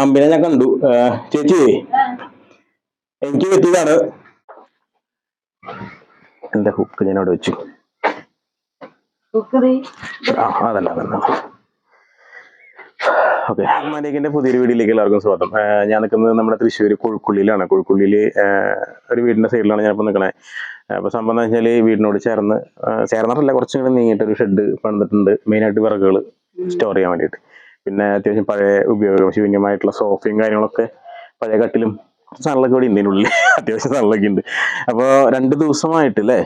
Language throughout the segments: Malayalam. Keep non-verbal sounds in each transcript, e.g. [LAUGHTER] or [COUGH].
പാമ്പിനെ ഞാൻ കണ്ടു. ചേച്ചി എനിക്ക് പറ്റിയതാണ്. എന്റെ ഹുക്ക് ഞാൻ അവിടെ വെച്ചു. അതല്ല അതല്ല. ഓക്കെ. മലീകിന്റെ പുതിയൊരു വീഡിയോയിലേക്ക് എല്ലാവർക്കും സ്വാഗതം. ഞാൻ നിൽക്കുന്നത് നമ്മുടെ തൃശ്ശൂർ കൊഴുക്കുള്ളിയിലാണ് കൊഴുക്കുള്ളിയിൽ ഒരു വീടിന്റെ സൈഡിലാണ് ഞാനിപ്പോൾ നിൽക്കണേ. അപ്പോൾ സംഭവം എന്ന് വെച്ചാൽ വീടിനോട് ചേർന്ന് ചേർന്നിട്ടല്ല കുറച്ചും കൂടെ നീങ്ങിയിട്ട് ഒരു ഷെഡ് പണിതിട്ടുണ്ട് മെയിനായിട്ട് വിറകുകൾ സ്റ്റോർ ചെയ്യാൻ വേണ്ടിയിട്ട്. പിന്നെ അത്യാവശ്യം പഴയ ഉപയോഗശൂന്യമായിട്ടുള്ള സോഫയും കാര്യങ്ങളൊക്കെ പഴയ കട്ടിലും സാധനങ്ങളൊക്കെ ഇവിടെ ഉണ്ട് ഇതിനുള്ളിൽ [LAUGHS] അത്യാവശ്യം സാധനങ്ങളൊക്കെ ഉണ്ട് അപ്പോൾ രണ്ട് ദിവസമായിട്ട് അല്ലേ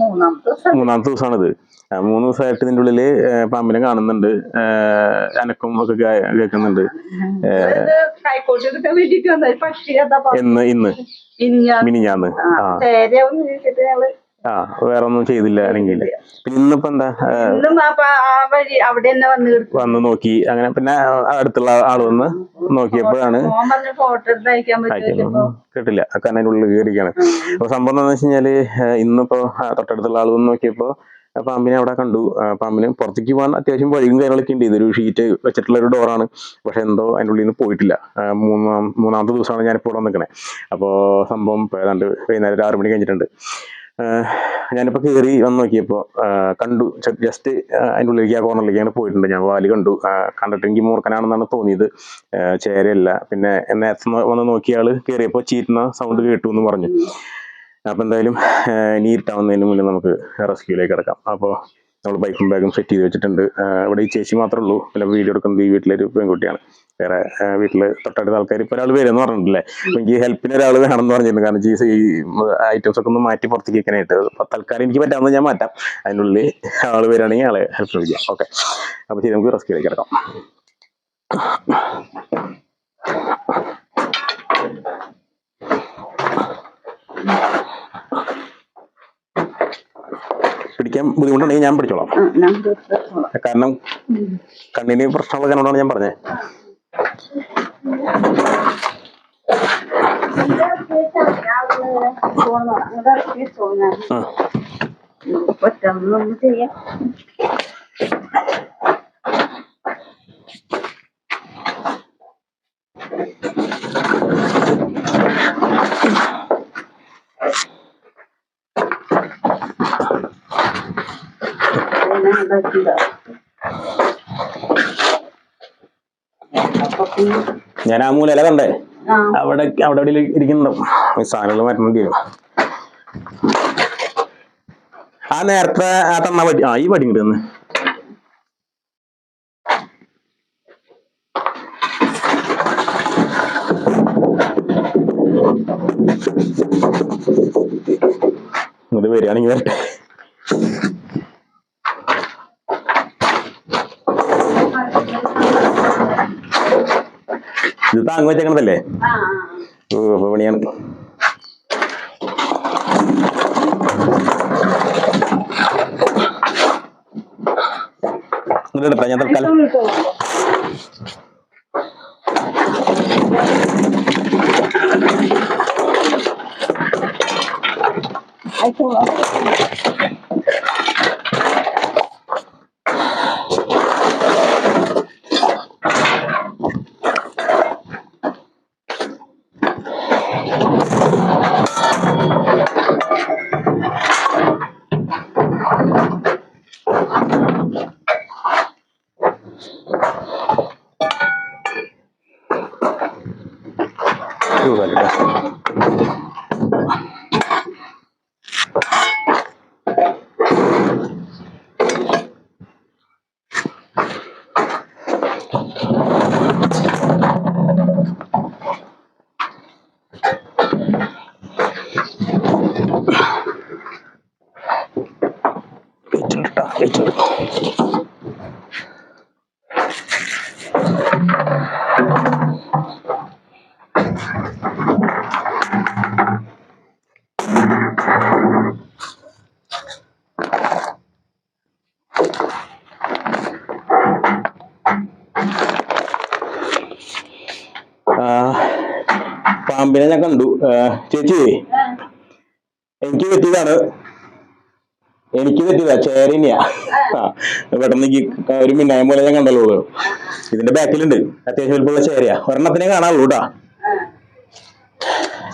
മൂന്നാമത്തെ ദിവസം. മൂന്നാമത്തെ ദിവസമാണിത് മൂന്ന് ദിവസമായിട്ട് ഇതിന്റെ ഉള്ളിൽ പാമ്പിനെ കാണുന്നുണ്ട്. അനക്കും ഒക്കെ കേൾക്കുന്നുണ്ട്. ഇന്ന് എന്ന് ഇന്ന് മിനിഞ്ഞാന്ന്. ആ ആ വേറെ ഒന്നും ചെയ്തില്ല അല്ലെങ്കിൽ ഇന്നിപ്പോ എന്താ? വന്ന് നോക്കി. അങ്ങനെ പിന്നെ അടുത്തുള്ള ആൾ വന്ന് നോക്കിയപ്പോഴാണ് കിട്ടില്ല. കേട്ടില്ല ഉള്ളിൽ കയറിയാണ് അപ്പൊ സംഭവം എന്താന്ന് വെച്ച് കഴിഞ്ഞാൽ ഇന്നിപ്പോ തൊട്ടടുത്തുള്ള ആൾ വന്ന് നോക്കിയപ്പോ പാമ്പിനെ അവിടെ കണ്ടു. പാമ്പിന് പുറത്തേക്ക് പോകാൻ അത്യാവശ്യം വഴിയും കാര്യങ്ങളൊക്കെ ഉണ്ട്. ഇതൊരു ഷീറ്റ് വെച്ചിട്ടുള്ള ഒരു ഡോറാണ് പക്ഷെ എന്തോ അതിന്റെ ഉള്ളിൽ നിന്ന് പോയിട്ടില്ല. മൂന്നാം മൂന്നാമത്തെ ദിവസമാണ് ഞാനിപ്പോൾ ഇവിടെ നിൽക്കണേ അപ്പോൾ സംഭവം ഏതാണ്ട് വൈകുന്നേരം ആറ് മണി കഴിഞ്ഞിട്ടുണ്ട്. ഞാനിപ്പോൾ കയറി വന്ന് നോക്കിയപ്പോൾ കണ്ടു. ജസ്റ്റ് അതിന്റെ ഉള്ളിലേക്ക് ആ കോർണറിലേക്കാണ് പോയിട്ടുണ്ട്. ഞാൻ വാലി കണ്ടു. കണ്ടിട്ടെങ്കിൽ മൂർക്കനാണെന്നാണ് തോന്നിയത്. ചേരയല്ല. പിന്നെ നേരത്തെ വന്ന് നോക്കിയാൾ കയറിയപ്പോൾ ചീറ്റുന്ന സൗണ്ട് കേട്ടു എന്ന് പറഞ്ഞു. അപ്പോൾ എന്തായാലും ഇനി ഇരുട്ടാവുന്നതിന് മുന്നേ നമുക്ക് റെസ്ക്യൂലേക്ക് കിടക്കാം. അപ്പോൾ നമ്മൾ ബൈക്കും ബാഗും സെറ്റ് ചെയ്ത് വെച്ചിട്ടുണ്ട്. ഇവിടെ ഈ ചേച്ചി മാത്രമേ ഉള്ളൂ. പിന്നെ വീഡിയോ എടുക്കുന്നത് ഈ വീട്ടിലൊരു പെൺകുട്ടിയാണ്. വേറെ വീട്ടിൽ തൊട്ടടുത്ത ആൾക്കാർ ഇപ്പോൾ ഒരാൾ വരുമെന്ന് പറഞ്ഞിട്ടില്ലേ? എനിക്ക് ഹെൽപ്പിന് ഒരാൾ വേണമെന്ന് പറഞ്ഞിരുന്നു. കാരണം ജീസ് ഈ ഐറ്റംസ് ഒക്കെ ഒന്ന് മാറ്റി പുറത്തേക്ക് വെക്കാനായിട്ട്. അപ്പൊ തൽക്കാലം എനിക്ക് പറ്റാമെന്ന് ഞാൻ മാറ്റാം. അതിനുള്ളിൽ ആൾ വരികയാണെങ്കിൽ ആളെ ഹെൽപ്പ് ചോദിക്കാം ഓക്കെ അപ്പൊ ശരി നമുക്ക് റെസ്ക്യൂലേക്ക് കിടക്കാം. പിടിക്കാൻ ബുദ്ധിമുട്ടുണ്ടെങ്കിൽ ഞാൻ പിടിച്ചോളാം. കാരണം കണ്ണിന് പ്രശ്നമുള്ള കാരണമാണ് ഞാൻ പറഞ്ഞത്. പോണം. അങ്ങോട്ട് ഇറക്കി വെച്ചോ ഞാൻ. ആ. പറ്റുന്നൊന്ന് ചെയ്യാം പിന്നെ ഉണ്ടാക്കിയതാ. അപ്പൊ പിന്നെ ഞാൻ ആ മൂലയില കണ്ടേ. അവിടെ അവിടെ എവിടെ ഇരിക്കുന്നുണ്ടാവും ഈ സാധനങ്ങൾ മാറ്റേണ്ടി വരും. ആ നേരത്തെ ആ തന്ന പടി ആ ഈ വടി കിട്ടുന്നു ഇങ്ങോട്ട് വരികയാണെങ്കിൽ വരട്ടെ. ഇത് താങ്ങ് വെച്ചേക്കണതല്ലേ? ആ ഓ ഞാൻ പണിയാണ്. ഇങ്ങോട്ട് എടുത്താ ഞാൻ തൽക്കാലം ആയിക്കോളാം കേട്ടോ വെച്ചിട്ടുണ്ട് വെച്ചിട്ടുണ്ട് ആ, പാമ്പിനെ ഞാൻ കണ്ടു. ചേച്ചി. എനിക്ക് പറ്റിയതാണ്. എനിക്ക് പറ്റിയതാ. ചേരിനിയാ. പെട്ടെന്ന് ഒരു മിന്നായം പോലെ ഞാൻ കണ്ടല്ലോ ഇതിന്റെ ബാക്കിലുണ്ട്. അത്യാവശ്യം വലുപ്പമുള്ള ചേരയാ. ഒരെണ്ണത്തിനെ കാണാനുള്ളൂ കേട്ടാ.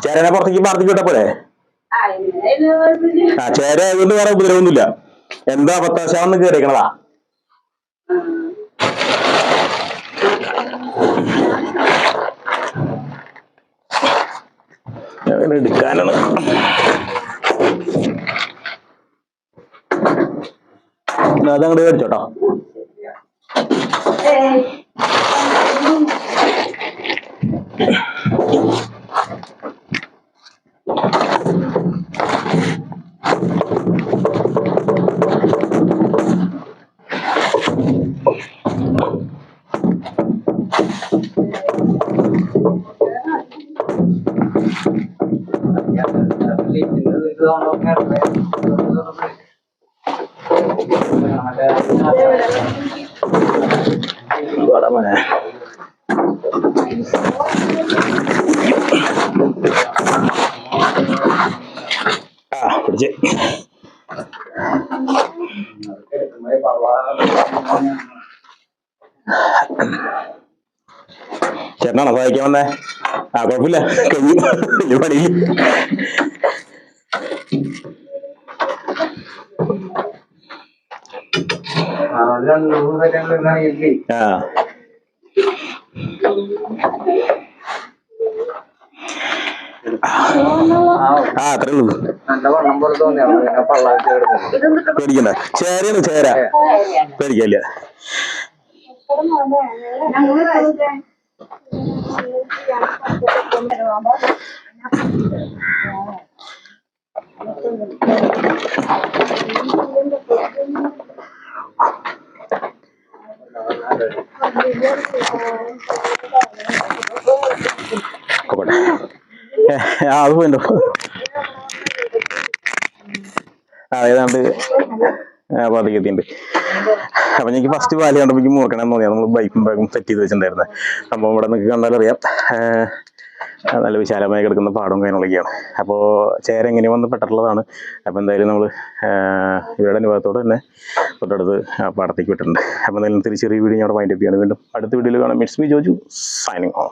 ചേരനെ പുറത്തേക്ക് പാർത്തിക്ക് വിട്ടപ്പോഴേ ആ, ചേര ആയതുകൊണ്ട് വേറെ ഉപദ്രവമൊന്നുമില്ല. എന്താ പത്താശാന്ന് കയറിക്കണതാ അങ്ങനെ എടുക്കാനാണ് അതങ്ങോട്ട് മേടിച്ചോട്ടോ ഏയ്. ഇവിടെ മോനെ. ആ പിടിച്ച് ചേട്ടനാണോ സഹായിക്കാൻ വന്നേ ആ കുഴപ്പമില്ല കഴിഞ്ഞു വലിയ ആ. ആ അത്രേ ഉള്ളൂ. പേടിക്കണ്ട. ചേരയാണ് ചേര. പേടിക്കല്ല. Thank കഴിച്ചേ. ഏ, ആ അത് പോയിട്ടോ ആ ഏതാണ്ട് പാതിക്ക് എത്തിയിട്ടുണ്ട്. അപ്പൊ എനിക്ക് ഫസ്റ്റ് പാൽ കണ്ടപ്പോ മൂർക്കണം തോന്നിയാ നമ്മൾ ബൈക്കും ബാഗും സെറ്റ് ചെയ്ത് വെച്ചിട്ടുണ്ടായിരുന്നത് സംഭവം ഇവിടെ നിങ്ങൾക്ക് കണ്ടാലറിയാം. നല്ല വിശാലമായി കിടക്കുന്ന പാടവും കാര്യങ്ങളൊക്കെയാണ്. അപ്പോൾ ചേര എങ്ങനെ വന്ന് പെട്ടിട്ടുള്ളതാണ്. അപ്പോൾ എന്തായാലും നമ്മൾ ഇവരുടെ അനുഭവത്തോടെ തന്നെ തൊട്ടടുത്ത് പാടത്തേക്ക് വിട്ടിട്ടുണ്ട്. അപ്പോൾ എന്തായാലും തിരിച്ചെറിയ വീഡിയോ ഞാൻ അവിടെ വൈൻഡപ്പ് വീണ്ടും അടുത്ത വീഡിയോയിൽ കാണാം. Midst me Joju signing on